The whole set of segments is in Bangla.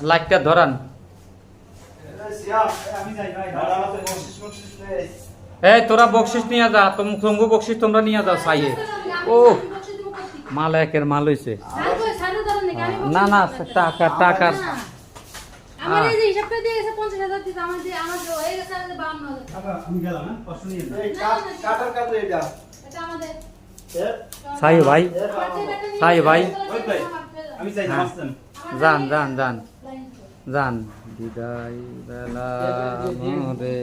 লাইটটা ধরান। এই তোরা বকশিস নিয়ে যা তোম বকশিস তোমরা নিয়ে যাও সাইয়ে ও মাল একের মাল হইছে। না না টাকা টাকা। আমার এই হিসাবটা দিয়ে গেছে পঞ্চাশ হাজার দিতে আমার যে আমার গেছে আমাদের বাউন্ন আমি গেলাম হ্যাঁ? কষ্ট নিয়ে কাটার কাটে এটা এটা আমাদের। সাই ভাই। সাই ভাই। ওই ভাই, আমি চাই হ্যাঁ। যান যান যান। যান বিদায় বেলা মোরে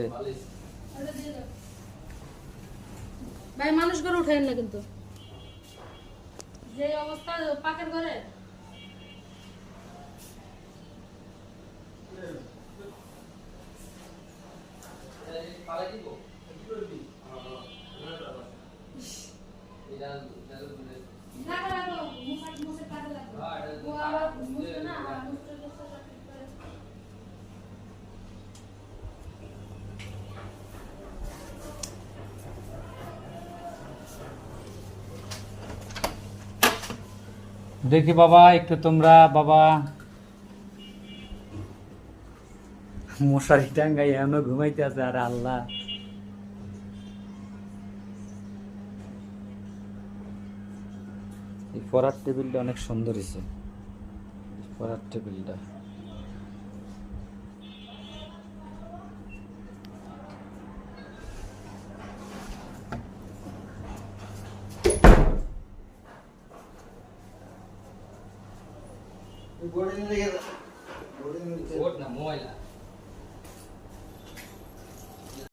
ভাই মানুষ করে উঠেন না কিন্তু যে অবস্থা পাকের ঘরে না না না মুসা মুসা কাটে লাগবে ও আবার মুসা না মুসা মুসা করে দেখি বাবা, একটু তোমরা, বাবা। মশারি টাঙ্গাই এমন ঘুমাইতে আছে, আর আল্লাহ। এই ফরার টেবিলটা অনেক সুন্দর হয়েছে ফরার টেবিলটা। ಗೋಡೆ ಮೇಲೆ ಗೋಡೆ ಮೇಲೆ